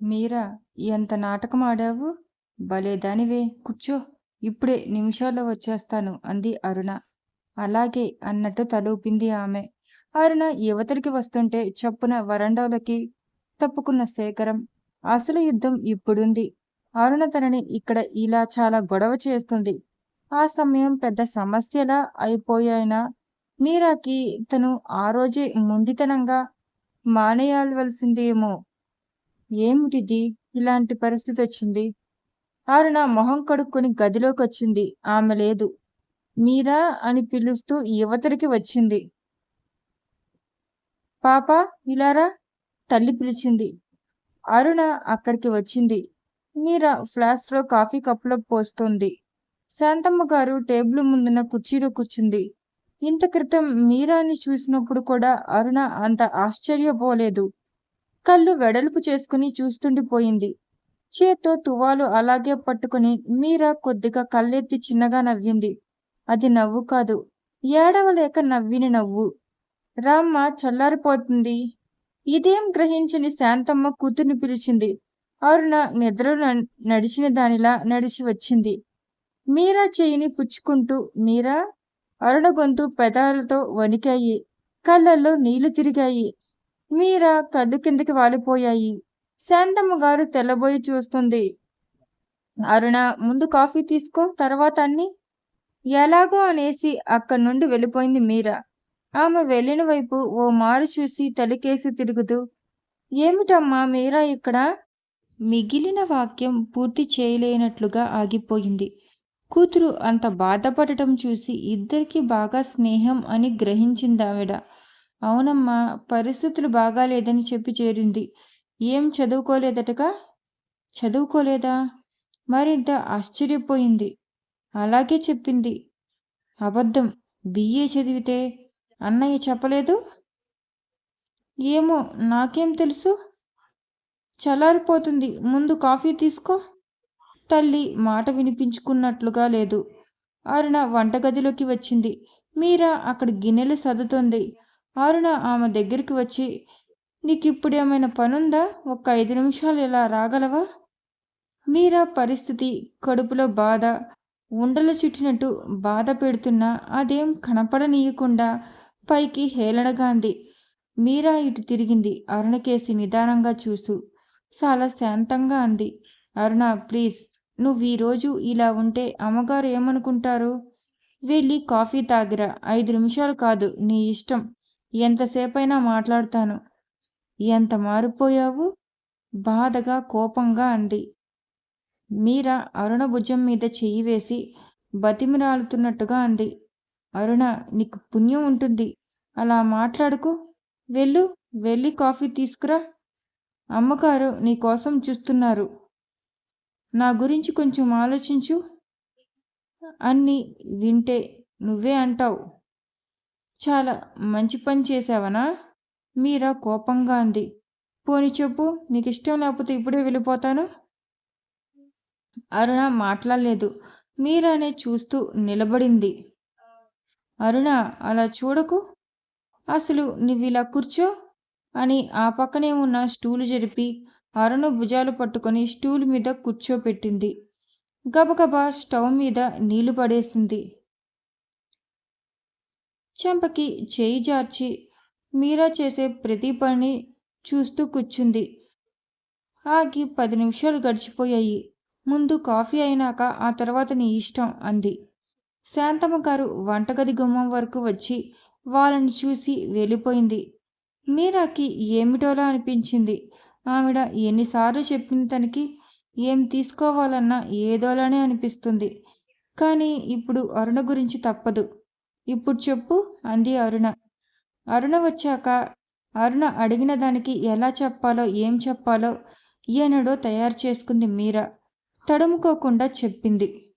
మీరా ఎంత నాటకం ఆడావు? భలే దానివే కూర్చో. ఇప్పుడే నిమిషాల్లో వచ్చేస్తాను అంది అరుణ. అలాగే అన్నట్టు తలూపింది ఆమె. అరుణ యువతడికి వస్తుంటే చప్పున వరండాలకి తప్పుకున్న శేఖరం అసలు యుద్ధం ఇప్పుడుంది. అరుణ తనని ఇక్కడ ఇలా చాలా గొడవ చేస్తుంది. ఆ సమయం పెద్ద సమస్యలా అయిపోయాయినా మీరాకి తను ఆ రోజే ముండితనంగా మానేయాల్వలసిందేమో ఏమిటిది? ఇలాంటి పరిస్థితి వచ్చింది. అరుణ మొహం కడుక్కొని గదిలోకి వచ్చింది ఆమె లేదు. మీరా? అని పిలుస్తూ యువతరికి వచ్చింది. పాప ఇలారా? తల్లి పిలిచింది. అరుణ అక్కడికి వచ్చింది. మీరా ఫ్లాస్క్లో కాఫీ కప్పులో పోస్తోంది. శాంతమ్మ గారు టేబుల్ ముందున కుర్చీలో కూర్చుంది. ఇంత క్రితం మీరాని చూసినప్పుడు కూడా అరుణ అంత ఆశ్చర్యపోలేదు. కళ్ళు వెడల్పు చేసుకుని చూస్తుండిపోయింది చేత్తో తువాలు అలాగే పట్టుకుని మీరా కొద్దిగా కళ్ళెత్తి చిన్నగా నవ్వింది. అది నవ్వు కాదు ఏడవలేక నవ్విని నవ్వు. రామ్మ చల్లారిపోతుంది. ఇదేం గ్రహించని శాంతమ్మ కూతుర్ని పిలిచింది. అరుణ నిద్రలో నడిచిన దానిలా నడిచి వచ్చింది. మీరా చేయిని పుచ్చుకుంటూ మీరా? అరుణ గొంతు పెదాలతో వణికాయి. కళ్ళల్లో నీళ్ళు తిరిగాయి. మీరా కళ్ళు కిందకి వాలిపోయాయి. శాంతమ్మ గారు తెల్లబోయి చూస్తుంది. అరుణ ముందు కాఫీ తీసుకో తర్వాత అన్ని? ఎలాగో అనేసి అక్కడి నుండి వెళ్ళిపోయింది మీరా. ఆమె వెళ్ళిన వైపు ఓ మారు చూసి తలికేసి తిరుగుతూ ఏమిటమ్మా మీరా ఇక్కడ? మిగిలిన వాక్యం పూర్తి చేయలేనట్లుగా ఆగిపోయింది. కూతురు అంత బాధపడటం చూసి ఇద్దరికీ బాగా స్నేహం అని గ్రహించిందావిడ అవునమ్మా పరిస్థితులు బాగాలేదని చెప్పి చేరింది. ఏం చదువుకోలేదటగా? చదువుకోలేదా? మరింత ఆశ్చర్యపోయింది. అలాగే చెప్పింది. అబద్ధం. బిఏ చదివితే అన్నయ్య చెప్పలేదు? ఏమో నాకేం తెలుసు? చల్లారిపోతుంది. ముందు కాఫీ తీసుకో. తల్లి మాట వినిపించుకున్నట్లుగా లేదు. అరుణ వంటగదిలోకి వచ్చింది. మీరా అక్కడ గిన్నెలు సర్దుతోంది. అరుణ ఆమె దగ్గరికి వచ్చి నీకు ఇప్పుడు ఏమైనా పనుందా? ఒక ఐదు నిమిషాలు ఇలా రాగలవా? మీరా పరిస్థితి కడుపులో బాధ ఉండలు చుట్టినట్టు బాధ పెడుతున్నా అదేం కనపడనీయకుండా పైకి హేళనగా అంది మీరా ఇటు తిరిగింది అరుణకేసి నిదానంగా చూసు చాలా శాంతంగా అంది. అరుణ ప్లీజ్ నువ్వు ఈరోజు ఇలా ఉంటే అమ్మగారు ఏమనుకుంటారు? వెళ్ళి కాఫీ తాగిరా ఐదు నిమిషాలు కాదు నీ ఇష్టం. ఎంతసేపైనా మాట్లాడతాను. ఎంత మారిపోయావు? బాధగా కోపంగా అంది. మీరా అరుణ భుజం మీద చెయ్యి వేసి బతిమిరాలుతున్నట్టుగా అంది. అరుణ నీకు పుణ్యం ఉంటుంది. అలా మాట్లాడుకు. వెళ్ళు వెళ్ళి కాఫీ తీసుకురా. అమ్మగారు నీకోసం చూస్తున్నారు. నా గురించి కొంచెం ఆలోచించు. అన్నీ వింటే నువ్వే అంటావు. చాలా మంచి పని చేసావనా మీరా కోపంగా అంది. పోని చెప్పు నీకు ఇష్టం లేకపోతే ఇప్పుడే వెళ్ళిపోతాను? అరుణ మాట్లాడలేదు. మీరానే చూస్తూ నిలబడింది. అరుణ అలా చూడకు. అసలు నువ్వు ఇలా కూర్చో అని ఆ పక్కనే ఉన్న స్టూలు జరిపి అరుణ భుజాలు పట్టుకొని స్టూల్ మీద కూర్చోపెట్టింది. గబగబా స్టవ్ మీద నీళ్ళు పడేసింది. చెంపకి చేయి జార్చి మీరా చేసే ప్రతి పని చూస్తూ కూర్చుంది. ఆగి పది నిమిషాలు గడిచిపోయాయి. ముందు కాఫీ అయినాక ఆ తర్వాత నీ ఇష్టం అంది. శాంతమ్మ గారు వంటగది గుమ్మం వరకు వచ్చి వాళ్ళని చూసి వెళ్ళిపోయింది. మీరాకి ఏమిటోలా అనిపించింది. ఆవిడ ఎన్నిసార్లు చెప్పిన తనకి ఏం తీసుకోవాలన్నా ఏదోలానే అనిపిస్తుంది. కానీ ఇప్పుడు అరుణ గురించి తప్పదు. ఇప్పుడు చెప్పు అంది అరుణ. అరుణ వచ్చాక అరుణ అడిగిన దానికి ఎలా చెప్పాలో ఏం చెప్పాలో ఏనాడో తయారు చేసుకుంది మీరా. తడుముకోకుండా చెప్పింది.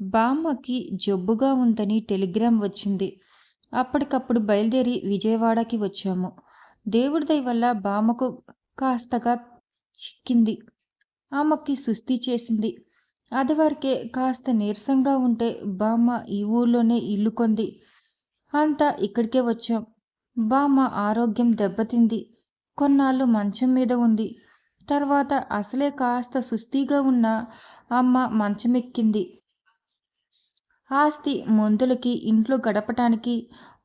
బామ్మకి జబ్బుగా ఉందని టెలిగ్రామ్ వచ్చింది. అప్పటికప్పుడు బయలుదేరి విజయవాడకి వచ్చాము. దేవుడి దయ వల్ల బామ్మకు కాస్తగా చిక్కింది. ఆమెకి సుస్థి చేసింది. అదివరకే కాస్త నీరసంగా ఉంటే బామ్మ ఈ ఊళ్ళోనే ఇల్లు కొంది. అంతా ఇక్కడికే వచ్చాం. బామ్మ ఆరోగ్యం దెబ్బతింది. కొన్నాళ్ళు మంచం మీద ఉంది. తర్వాత అసలే కాస్త సుస్థిగా ఉన్న అమ్మ మంచమెక్కింది. ఆస్తి మందులకి ఇంట్లో గడపటానికి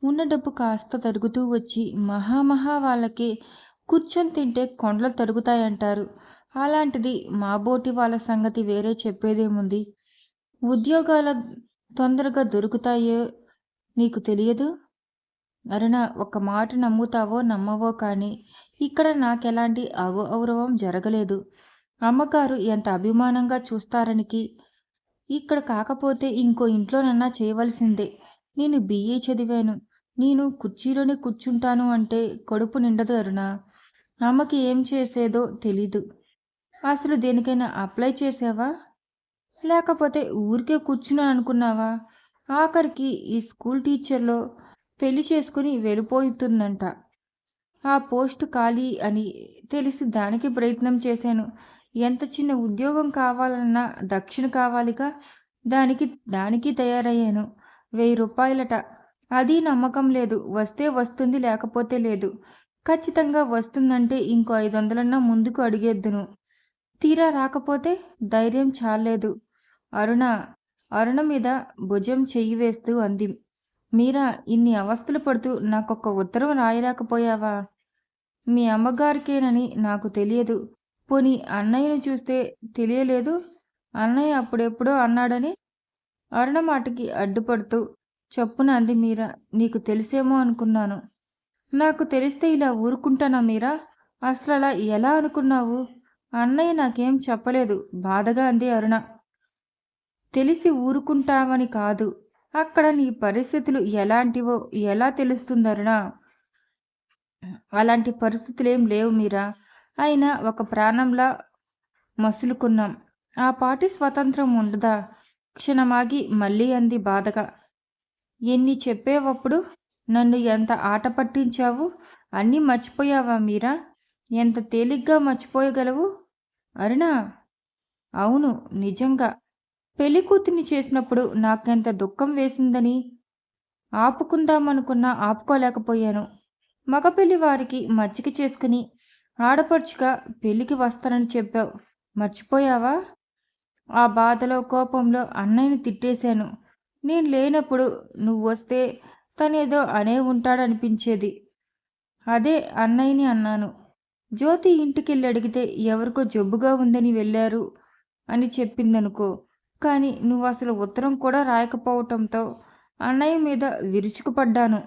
ఉన్న డబ్బు కాస్త తరుగుతూ వచ్చి మహామహా వాళ్ళకి కూర్చొని తింటే కొండలు తరుగుతాయంటారు. అలాంటిది మా బోటి వాళ్ళ సంగతి వేరే చెప్పేదేముంది? ఉద్యోగాల తొందరగా దొరుకుతాయో నీకు తెలియదు? అరుణ ఒక మాట నమ్ముతావో నమ్మవో కానీ ఇక్కడ నాకెలాంటి అగౌరవం జరగలేదు. అమ్మగారు ఎంత అభిమానంగా చూస్తారనికి? ఇక్కడ కాకపోతే ఇంకో ఇంట్లోనన్నా చేయవలసిందే. నేను బిఏ చదివాను. నేను కుర్చీలోనే కూర్చుంటాను అంటే కడుపు నిండదు అరుణ. అమ్మకి ఏం చేసేదో తెలీదు. అసలు దేనికైనా అప్లై చేసావా? లేకపోతే ఊరికే కూర్చున్నాను అనుకున్నావా ఆఖరికి ఈ స్కూల్ టీచర్లో పెళ్ళి చేసుకుని వెళ్ళిపోతుందంట. ఆ పోస్ట్ ఖాళీ అని తెలిసి దానికి ప్రయత్నం చేశాను. ఎంత చిన్న ఉద్యోగం కావాలన్నా దక్షిణ కావాలిగా దానికి దానికి తయారయ్యాను. వెయ్యి రూపాయలట. అది నమ్మకం లేదు. వస్తే వస్తుంది లేకపోతే లేదు. ఖచ్చితంగా వస్తుందంటే ఇంకో ఐదు వందలన్నా ముందుకు అడిగేద్దును. తీరా రాకపోతే ధైర్యం చాలేదు అరుణ అరుణ మీద భుజం చెయ్యి వేస్తూ అంది. మీరా ఇన్ని అవస్థలు పడుతూ నాకొక ఉత్తరం రాయలేకపోయావా? మీ అమ్మగారికేనని నాకు తెలియదు. పోనీ అన్నయ్యను చూస్తే తెలియలేదు? అన్నయ్య అప్పుడెప్పుడో అన్నాడని అరుణ మాటకి అడ్డుపడుతూ చప్పున అంది మీరా నీకు తెలిసేమో అనుకున్నాను. నాకు తెలిస్తే ఇలా ఊరుకుంటానా మీరా? అసలు అలా ఎలా అనుకున్నావు? అన్నయ్య నాకేం చెప్పలేదు. బాధగా అంది అరుణ. తెలిసి ఊరుకుంటావని కాదు. అక్కడ నీ పరిస్థితులు ఎలాంటివో ఎలా తెలుస్తుంది అరుణ? అలాంటి పరిస్థితులు లేవు మీరా? అయినా ఒక ప్రాణంలా మసులుకున్నాం. ఆ పాటి స్వతంత్రం ఉండదా? క్షణమాగి మళ్ళీ అంది బాధగా. ఎన్ని చెప్పేవప్పుడు నన్ను ఎంత ఆట పట్టించావు? అన్నీ మర్చిపోయావా మీరా? ఎంత తేలిగ్గా మర్చిపోయగలవు? అరుణా. అవును నిజంగా. పెళ్ళి కూతుర్ని చేసినప్పుడు నాకెంత దుఃఖం వేసిందని ఆపుకుందామనుకున్నా ఆపుకోలేకపోయాను. మగపెళ్ళి వారికి మజ్జిగ చేసుకుని ఆడపడుచుగా పెళ్ళికి వస్తానని చెప్పావు. మర్చిపోయావా? ఆ బాధలో కోపంలో అన్నయ్యని తిట్టేశాను. నేను లేనప్పుడు నువ్వు వస్తే తనేదో అనే ఉంటాడనిపించేది. అదే అన్నయ్యని అన్నాను. జ్యోతి ఇంటికెళ్ళి అడిగితే ఎవరికో జబ్బుగా ఉందని వెళ్ళారు అని చెప్పిందనుకో కానీ నువ్వు అసలు ఉత్తరం కూడా రాయకపోవటంతో అన్నయ్య మీద విరుచుకుపడ్డాను.